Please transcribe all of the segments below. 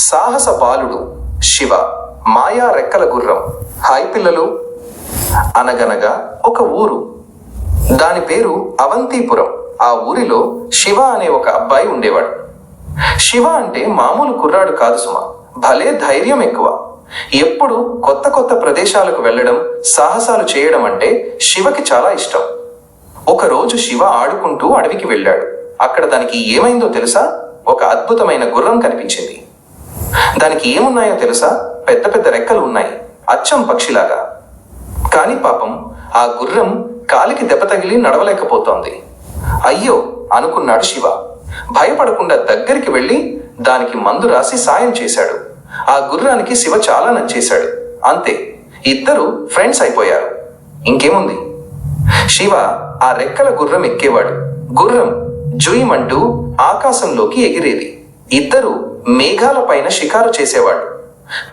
సాహస బాలుడు శివ మాయా రెక్కల గుర్రం. హాయ్ పిల్లలు. అనగనగా ఒక ఊరు. దాని పేరు అవంతిపురం. ఆ ఊరిలో శివ అనే ఒక అబ్బాయి ఉండేవాడు. శివ అంటే మామూలు కుర్రాడు కాదు సుమా. భలే ధైర్యం ఎక్కువ. ఎప్పుడు కొత్త కొత్త ప్రదేశాలకు వెళ్ళడం సాహసాలు చేయడం అంటే శివకి చాలా ఇష్టం. ఒకరోజు శివ ఆడుకుంటూ అడవికి వెళ్ళాడు. అక్కడ దానికి ఏమైందో తెలుసా? ఒక అద్భుతమైన గుర్రం కనిపించింది. దానికి ఏమున్నాయో తెలుసా? పెద్ద పెద్ద రెక్కలు ఉన్నాయి. అచ్చం పక్షిలాగా. కాని పాపం ఆ గుర్రం కాలికి దెబ్బ తగిలి నడవలేకపోతోంది. అయ్యో! అనుకున్నాడు శివ. భయపడకుండా దగ్గరికి వెళ్ళి దానికి మందు రాసి సాయం చేశాడు. ఆ గుర్రానికి శివ చాలా నచ్చేశాడు అంతే. ఇద్దరు ఫ్రెండ్స్ అయిపోయారు. ఇంకేముంది? శివ ఆ రెక్కల గుర్రం ఎక్కేవాడు. గుర్రం జుయిమంటూ ఆకాశంలోకి ఎగిరేది. ఇద్దరు మేఘాల పైన షికారు చేసేవాడు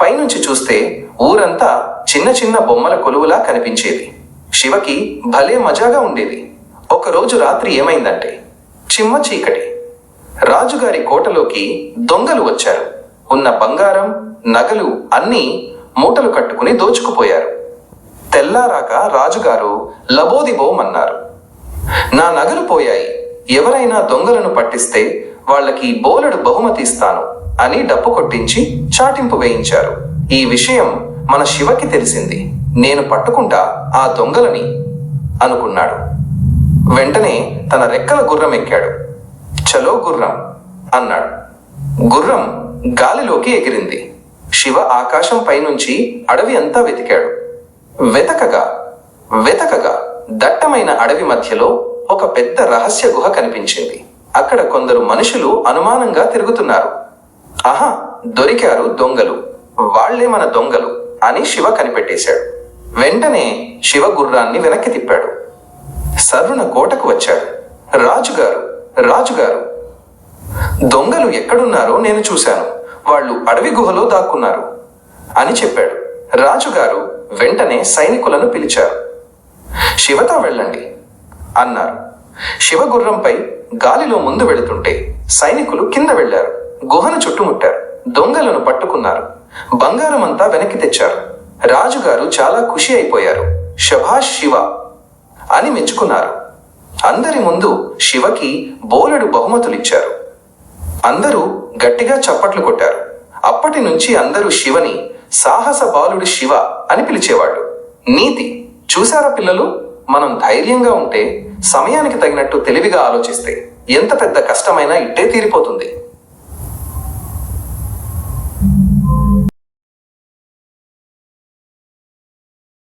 పైనుంచి చూస్తే ఊరంతా చిన్న చిన్న బొమ్మల కొలువులా కనిపించేది. శివకి భలే మజాగా ఉండేది. ఒకరోజు రాత్రి ఏమైందంటే చిమ్మ చీకటి. రాజుగారి కోటలోకి దొంగలు వచ్చారు. ఉన్న బంగారం నగలు అన్నీ మూటలు కట్టుకుని దోచుకుపోయారు. తెల్లారాక రాజుగారు లబోదిబోమన్నారు. నా నగలు పోయాయి. ఎవరైనా దొంగలను పట్టిస్తే వాళ్ళకి బోలెడు బహుమతి ఇస్తాను అని డప్పు కొట్టించి చాటింపు వేయించారు. ఈ విషయం మన శివకి తెలిసింది. నేను పట్టుకుంటా ఆ దొంగలని అనుకున్నాడు. వెంటనే తన రెక్కల గుర్రం ఎక్కాడు. చలో గుర్రం అన్నాడు. గుర్రం గాలిలోకి ఎగిరింది. శివ ఆకాశం పైనుంచి అడవి అంతా వెతికాడు. వెతకగా వెతకగా దట్టమైన అడవి మధ్యలో ఒక పెద్ద రహస్య గుహ కనిపించింది. అక్కడ కొందరు మనుషులు అనుమానంగా తిరుగుతున్నారు. ఆహా దొరికారు దొంగలు. వాళ్ళే మన దొంగలు అని శివ కనిపెట్టేశాడు. వెంటనే శివ గుర్రాన్ని వెనక్కి తిప్పాడు. సర్రున కోటకు వచ్చాడు. రాజుగారు రాజుగారు. దొంగలు ఎక్కడున్నారో నేను చూశాను. వాళ్ళు అడవి గుహలో దాక్కున్నారు అని చెప్పాడు. రాజుగారు వెంటనే సైనికులను పిలిచారు. శివతో వెళ్ళండి అన్నారు. శివ గుర్రంపై గాలిలో ముందు వెళుతుంటే సైనికులు కింద వెళ్ళారు గుహను చుట్టుముట్టారు. దొంగలను పట్టుకున్నారు. బంగారమంతా వెనక్కి తెచ్చారు. రాజుగారు చాలా ఖుషి అయిపోయారు. శభాష్ శివ అని మెచ్చుకున్నారు. అందరి ముందు శివకి బోలెడు బహుమతులిచ్చారు. అందరూ గట్టిగా చప్పట్లు కొట్టారు. అప్పటి నుంచి అందరూ శివని సాహస బాలుడి శివ అని పిలిచేవాళ్ళు. నీతి చూసారా పిల్లలు? మనం ధైర్యంగా ఉంటే సమయానికి తగినట్టు తెలివిగా ఆలోచిస్తే ఎంత పెద్ద కష్టమైనా ఇట్టే తీరిపోతుంది.